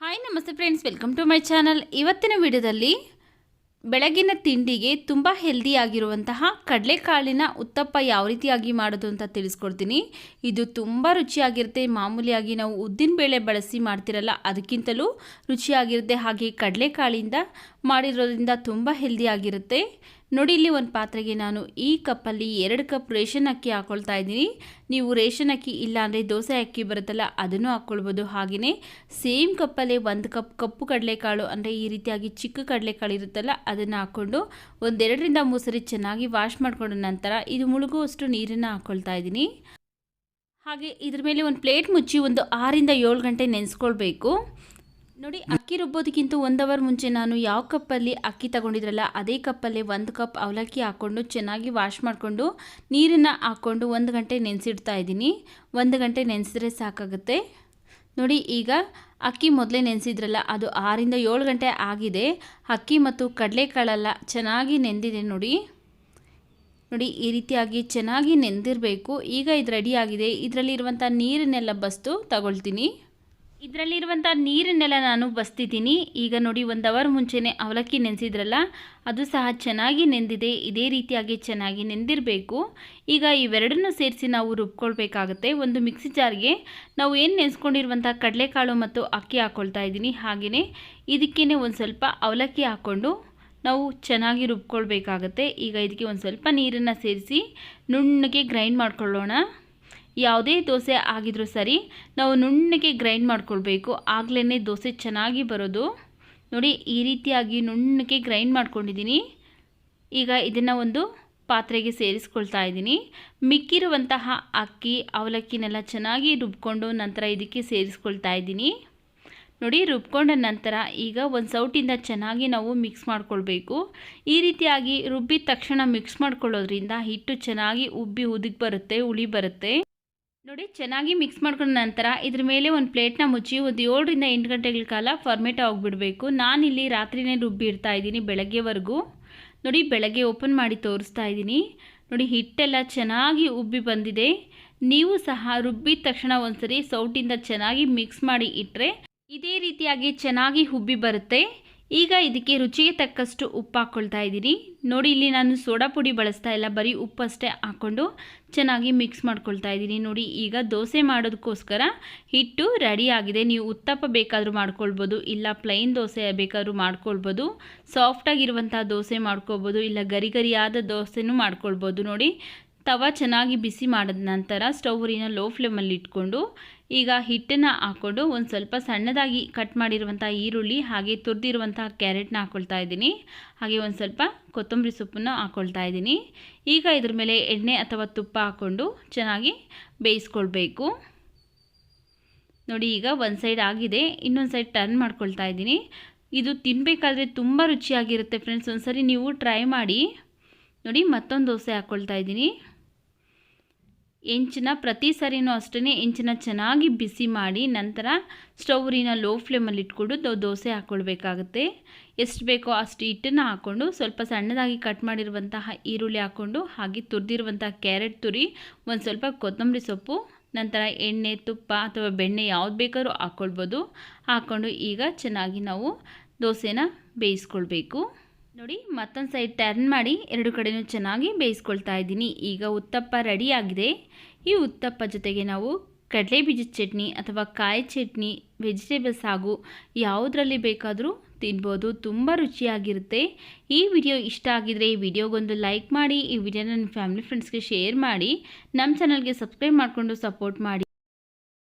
Hi namaste friends welcome to my channel ಇವತ್ತಿನ ವಿಡಿಯೋದಲ್ಲಿ ಬೆಳಗಿನ ತಿಂಡಿಗೆ ತುಂಬ ಹೆಲ್ದಿಯಾಗಿರುವಂತಹ ಕಡಲೆಕಾಳಿನ ಉತ್ತಪ್ಪ ಯಾವ ರೀತಿಯಾಗಿ ಮಾಡೋದು ಅಂತ ತಿಳಿಸ್ಕೊಡ್ತೀನಿ. ಇದು ತುಂಬ ರುಚಿಯಾಗಿರುತ್ತೆ. ಮಾಮೂಲಿಯಾಗಿ ನಾವು ಉದ್ದಿನಬೇಳೆ ಬಳಸಿ ಮಾಡ್ತಿರಲ್ಲ, ಅದಕ್ಕಿಂತಲೂ ರುಚಿಯಾಗಿರುತ್ತೆ. ಹಾಗೆ ಕಡಲೆಕಾಳಿಂದ ಮಾಡಿರೋದ್ರಿಂದ ತುಂಬ ಹೆಲ್ದಿಯಾಗಿರುತ್ತೆ ನೋಡಿ, ಇಲ್ಲಿ ಒಂದು ಪಾತ್ರೆಗೆ ನಾನು ಈ ಕಪ್ಪಲ್ಲಿ ಎರಡು ಕಪ್ ರೇಷನ್ ಅಕ್ಕಿ ಹಾಕ್ಕೊಳ್ತಾ ಇದ್ದೀನಿ. ನೀವು ರೇಷನ್ ಅಕ್ಕಿ ಇಲ್ಲ ಅಂದರೆ ದೋಸೆ ಅಕ್ಕಿ ಬರುತ್ತಲ್ಲ, ಅದನ್ನು ಹಾಕ್ಕೊಳ್ಬೋದು ಹಾಗೆಯೇ ಸೇಮ್ ಕಪ್ಪಲ್ಲೇ ಒಂದು ಕಪ್ ಕಪ್ಪು ಕಡಲೆಕಾಳು, ಅಂದರೆ ಈ ರೀತಿಯಾಗಿ ಚಿಕ್ಕ ಕಡಲೆಕಾಳು ಇರುತ್ತಲ್ಲ, ಅದನ್ನು ಹಾಕ್ಕೊಂಡು ಒಂದೆರಡರಿಂದ ಮೂರು ಸರಿ ಚೆನ್ನಾಗಿ ವಾಶ್ ಮಾಡಿಕೊಂಡ ನಂತರ ಇದು ಮುಳುಗುವಷ್ಟು ನೀರನ್ನು ಹಾಕ್ಕೊಳ್ತಾ ಇದ್ದೀನಿ. ಹಾಗೆ ಇದ್ರ ಮೇಲೆ ಒಂದು ಪ್ಲೇಟ್ ಮುಚ್ಚಿ ಒಂದು ಆರಿಂದ ಏಳು ಗಂಟೆ ನೆನೆಸ್ಕೊಳ್ಬೇಕು. ನೋಡಿ, ಅಕ್ಕಿ ರುಬ್ಬೋದಕ್ಕಿಂತ ಒಂದು ಅವರ್ ಮುಂಚೆ ನಾನು ಯಾವ ಕಪ್ಪಲ್ಲಿ ಅಕ್ಕಿ ತಗೊಂಡಿದ್ರಲ್ಲ, ಅದೇ ಕಪ್ಪಲ್ಲಿ ಒಂದು ಕಪ್ ಅವಲಕ್ಕಿ ಹಾಕ್ಕೊಂಡು ಚೆನ್ನಾಗಿ ವಾಶ್ ಮಾಡಿಕೊಂಡು ನೀರನ್ನು ಹಾಕ್ಕೊಂಡು ಒಂದು ಗಂಟೆ ನೆನೆಸಿಡ್ತಾ ಇದ್ದೀನಿ. ಒಂದು ಗಂಟೆ ನೆನೆಸಿದ್ರೆ ಸಾಕಾಗುತ್ತೆ. ನೋಡಿ, ಈಗ ಅಕ್ಕಿ ಮೊದಲೇ ನೆನೆಸಿದ್ರಲ್ಲ, ಅದು ಆರಿಂದ ಏಳು ಗಂಟೆ ಆಗಿದೆ. ಅಕ್ಕಿ ಮತ್ತು ಕಡಲೆಕಾಳೆಲ್ಲ ಚೆನ್ನಾಗಿ ನೆಂದಿದೆ ನೋಡಿ. ನೋಡಿ, ಈ ರೀತಿಯಾಗಿ ಚೆನ್ನಾಗಿ ನೆಂದಿರಬೇಕು. ಈಗ ಇದು ರೆಡಿಯಾಗಿದೆ ಇದರಲ್ಲಿರುವಂಥ ನೀರನ್ನೆಲ್ಲ ಬಸ್ತು ತಗೊಳ್ತೀನಿ. ಇದರಲ್ಲಿರುವಂಥ ನೀರನ್ನೆಲ್ಲ ನಾನು ಬಸ್ತಿದ್ದೀನಿ. ಈಗ ನೋಡಿ ಒಂದು ಅವರ್ ಮುಂಚೆನೇ ಅವಲಕ್ಕಿ ನೆನೆಸಿದ್ರಲ್ಲ, ಅದು ಸಹ ಚೆನ್ನಾಗಿ ನೆಂದಿದೆ. ಇದೇ ರೀತಿಯಾಗಿ ಚೆನ್ನಾಗಿ ನೆಂದಿರಬೇಕು. ಈಗ ಇವೆರಡನ್ನೂ ಸೇರಿಸಿ ನಾವು ರುಬ್ಕೊಳ್ಬೇಕಾಗುತ್ತೆ. ಒಂದು ಮಿಕ್ಸಿ ಜಾರ್ಗೆ ನಾವು ಏನು ನೆನೆಸ್ಕೊಂಡಿರುವಂಥ ಕಡಲೆಕಾಳು ಮತ್ತು ಅಕ್ಕಿ ಹಾಕ್ಕೊಳ್ತಾ ಇದ್ದೀನಿ. ಹಾಗೆಯೇ ಇದಕ್ಕೇ ಒಂದು ಸ್ವಲ್ಪ ಅವಲಕ್ಕಿ ಹಾಕ್ಕೊಂಡು ನಾವು ಚೆನ್ನಾಗಿ ರುಬ್ಕೊಳ್ಬೇಕಾಗತ್ತೆ. ಈಗ ಇದಕ್ಕೆ ಒಂದು ಸ್ವಲ್ಪ ನೀರನ್ನು ಸೇರಿಸಿ ನುಣ್ಣಗೆ ಗ್ರೈಂಡ್ ಮಾಡ್ಕೊಳ್ಳೋಣ. ಯಾವುದೇ ದೋಸೆ ಆಗಿದ್ರೂ ಸರಿ, ನಾವು ನುಣ್ಣಗೆ ಗ್ರೈಂಡ್ ಮಾಡ್ಕೊಳ್ಬೇಕು. ಆಗಲೇ ದೋಸೆ ಚೆನ್ನಾಗಿ ಬರೋದು. ನೋಡಿ, ಈ ರೀತಿಯಾಗಿ ನುಣ್ಣಗೆ ಗ್ರೈಂಡ್ ಮಾಡ್ಕೊಂಡಿದ್ದೀನಿ. ಈಗ ಇದನ್ನು ಒಂದು ಪಾತ್ರೆಗೆ ಸೇರಿಸ್ಕೊಳ್ತಾ ಇದ್ದೀನಿ. ಮಿಕ್ಕಿರುವಂತಹ ಅಕ್ಕಿ, ಅವಲಕ್ಕಿನೆಲ್ಲ ಚೆನ್ನಾಗಿ ರುಬ್ಕೊಂಡು ನಂತರ ಇದಕ್ಕೆ ಸೇರಿಸ್ಕೊಳ್ತಾ ಇದ್ದೀನಿ. ನೋಡಿ, ರುಬ್ಕೊಂಡ ನಂತರ ಈಗ ಒಂದು ಸೌಟಿಂದ ಚೆನ್ನಾಗಿ ನಾವು ಮಿಕ್ಸ್ ಮಾಡ್ಕೊಳ್ಬೇಕು. ಈ ರೀತಿಯಾಗಿ ರುಬ್ಬಿದ ತಕ್ಷಣ ಮಿಕ್ಸ್ ಮಾಡ್ಕೊಳ್ಳೋದ್ರಿಂದ ಹಿಟ್ಟು ಚೆನ್ನಾಗಿ ಉಬ್ಬಿ ಉದಿಗೆ ಬರುತ್ತೆ ಉಳಿ ಬರುತ್ತೆ. ನೋಡಿ, ಚೆನ್ನಾಗಿ ಮಿಕ್ಸ್ ಮಾಡ್ಕೊಂಡ ನಂತರ ಇದ್ರ ಮೇಲೆ ಒಂದು ಪ್ಲೇಟ್ನ ಮುಚ್ಚಿ ಒಂದು ಏಳರಿಂದ ಎಂಟು ಗಂಟೆಗಳ ಕಾಲ ಫರ್ಮೇಟ್ ಆಗಿಬಿಡಬೇಕು. ನಾನಿಲ್ಲಿ ರಾತ್ರಿನೇ ರುಬ್ಬಿ ಇಡ್ತಾ ಇದ್ದೀನಿ ಬೆಳಗ್ಗೆವರೆಗೂ. ನೋಡಿ, ಬೆಳಗ್ಗೆ ಓಪನ್ ಮಾಡಿ ತೋರಿಸ್ತಾ ಇದ್ದೀನಿ. ನೋಡಿ, ಹಿಟ್ಟೆಲ್ಲ ಚೆನ್ನಾಗಿ ಉಬ್ಬಿ ಬಂದಿದೆ. ನೀವು ಸಹ ರುಬ್ಬಿದ ತಕ್ಷಣ ಒಂದ್ಸರಿ ಸೌಟಿಂದ ಚೆನ್ನಾಗಿ ಮಿಕ್ಸ್ ಮಾಡಿ ಇಟ್ಟರೆ ಇದೇ ರೀತಿಯಾಗಿ ಚೆನ್ನಾಗಿ ಉಬ್ಬಿ ಬರುತ್ತೆ. ಈಗ ಇದಕ್ಕೆ ರುಚಿಗೆ ತಕ್ಕಷ್ಟು ಉಪ್ಪು ಹಾಕ್ಕೊಳ್ತಾ ಇದ್ದೀನಿ. ನೋಡಿ, ಇಲ್ಲಿ ನಾನು ಸೋಡಾ ಪುಡಿ ಬಳಸ್ತಾ ಇಲ್ಲ, ಬರೀ ಉಪ್ಪಷ್ಟೇ ಹಾಕ್ಕೊಂಡು ಚೆನ್ನಾಗಿ ಮಿಕ್ಸ್ ಮಾಡ್ಕೊಳ್ತಾ ಇದ್ದೀನಿ. ನೋಡಿ, ಈಗ ದೋಸೆ ಮಾಡೋದಕ್ಕೋಸ್ಕರ ಹಿಟ್ಟು ರೆಡಿ ಆಗಿದೆ. ನೀವು ಉತ್ತಪ್ಪ ಬೇಕಾದರೂ ಮಾಡ್ಕೊಳ್ಬೋದು, ಇಲ್ಲ ಪ್ಲೈನ್ ದೋಸೆ ಬೇಕಾದರೂ ಮಾಡ್ಕೊಳ್ಬೋದು ಸಾಫ್ಟಾಗಿರುವಂಥ ದೋಸೆ ಮಾಡ್ಕೊಳ್ಬೋದು, ಇಲ್ಲ ಗರಿ ಗರಿಯಾದ ದೋಸೆನೂ ಮಾಡ್ಕೊಳ್ಬೋದು. ನೋಡಿ, ತವ ಚೆನ್ನಾಗಿ ಬಿಸಿ ಮಾಡಿದ ನಂತರ ಸ್ಟೌರಿನ ಲೋ ಫ್ಲೇಮಲ್ಲಿ ಇಟ್ಕೊಂಡು ಈಗ ಹಿಟ್ಟನ್ನು ಹಾಕ್ಕೊಂಡು ಒಂದು ಸ್ವಲ್ಪ ಸಣ್ಣದಾಗಿ ಕಟ್ ಮಾಡಿರುವಂಥ ಈರುಳ್ಳಿ, ಹಾಗೆ ತುರಿದಿರುವಂಥ ಕ್ಯಾರೆಟ್ನ ಹಾಕ್ಕೊಳ್ತಾ ಇದ್ದೀನಿ. ಹಾಗೆ ಒಂದು ಸ್ವಲ್ಪ ಕೊತ್ತಂಬರಿ ಸೊಪ್ಪನ್ನು ಹಾಕ್ಕೊಳ್ತಾ ಇದ್ದೀನಿ. ಈಗ ಇದ್ರ ಮೇಲೆ ಎಣ್ಣೆ ಅಥವಾ ತುಪ್ಪ ಹಾಕ್ಕೊಂಡು ಚೆನ್ನಾಗಿ ಬೇಯಿಸ್ಕೊಳ್ಬೇಕು. ನೋಡಿ, ಈಗ ಒಂದು ಸೈಡ್ ಆಗಿದೆ. ಇನ್ನೊಂದು ಸೈಡ್ ಟರ್ನ್ ಮಾಡ್ಕೊಳ್ತಾ ಇದ್ದೀನಿ. ಇದು ತಿನ್ನಬೇಕಾದ್ರೆ ತುಂಬ ರುಚಿಯಾಗಿರುತ್ತೆ ಫ್ರೆಂಡ್ಸ್ ಒಂದ್ಸರಿ ನೀವು ಟ್ರೈ ಮಾಡಿ. ನೋಡಿ, ಮತ್ತೊಂದು ದೋಸೆ ಹಾಕ್ಕೊಳ್ತಾ ಇದ್ದೀನಿ. ಹೆಂಚನ್ನ ಪ್ರತಿ ಸರಿನೂ ಅಷ್ಟೇ ಇಂಚಿನ ಚೆನ್ನಾಗಿ ಬಿಸಿ ಮಾಡಿ ನಂತರ ಸ್ಟೌರಿನ ಲೋ ಫ್ಲೇಮಲ್ಲಿ ಇಟ್ಕೊಂಡು ದೋಸೆ ಹಾಕ್ಕೊಳ್ಬೇಕಾಗುತ್ತೆ ಎಷ್ಟು ಬೇಕೋ ಅಷ್ಟು ಹಿಟ್ಟನ್ನು ಹಾಕ್ಕೊಂಡು ಸ್ವಲ್ಪ ಸಣ್ಣದಾಗಿ ಕಟ್ ಮಾಡಿರುವಂತಹ ಈರುಳ್ಳಿ ಹಾಕ್ಕೊಂಡು ಹಾಗೆ ತುರಿದಿರುವಂತಹ ಕ್ಯಾರೆಟ್ ತುರಿ, ಒಂದು ಸ್ವಲ್ಪ ಕೊತ್ತಂಬರಿ ಸೊಪ್ಪು, ನಂತರ ಎಣ್ಣೆ, ತುಪ್ಪ ಅಥವಾ ಬೆಣ್ಣೆ ಯಾವ್ದು ಬೇಕಾದ್ರೂ ಹಾಕ್ಕೊಳ್ಬೋದು ಹಾಕ್ಕೊಂಡು ಈಗ ಚೆನ್ನಾಗಿ ನಾವು ದೋಸೆನ ಬೇಯಿಸ್ಕೊಳ್ಬೇಕು. ನೋಡಿ, ಮತ್ತೊಂದು ಸೈಡ್ ಟರ್ನ್ ಮಾಡಿ ಎರಡು ಕಡೆಯೂ ಚೆನ್ನಾಗಿ ಬೇಯಿಸ್ಕೊಳ್ತಾ ಇದ್ದೀನಿ. ಈಗ ಉತ್ತಪ್ಪ ರೆಡಿಯಾಗಿದೆ. ಈ ಉತ್ತಪ್ಪ ಜೊತೆಗೆ ನಾವು ಕಡಲೆ ಬೀಜದ ಚಟ್ನಿ ಅಥವಾ ಕಾಯಿ ಚಟ್ನಿ ವೆಜಿಟೇಬಲ್ಸ್ ಹಾಗೂ ಯಾವುದರಲ್ಲಿ ಬೇಕಾದರೂ ತಿನ್ಬೋದು. ತುಂಬ ರುಚಿಯಾಗಿರುತ್ತೆ. ಈ ವಿಡಿಯೋ ಇಷ್ಟ ಆಗಿದರೆ ಈ ವಿಡಿಯೋಗೊಂದು ಲೈಕ್ ಮಾಡಿ, ಈ ವಿಡಿಯೋನ ನನ್ನ ಫ್ಯಾಮಿಲಿ ಫ್ರೆಂಡ್ಸ್ಗೆ ಶೇರ್ ಮಾಡಿ ನಮ್ಮ ಚಾನಲ್ಗೆ ಸಬ್ಸ್ಕ್ರೈಬ್ ಮಾಡಿಕೊಂಡು ಸಪೋರ್ಟ್ ಮಾಡಿ.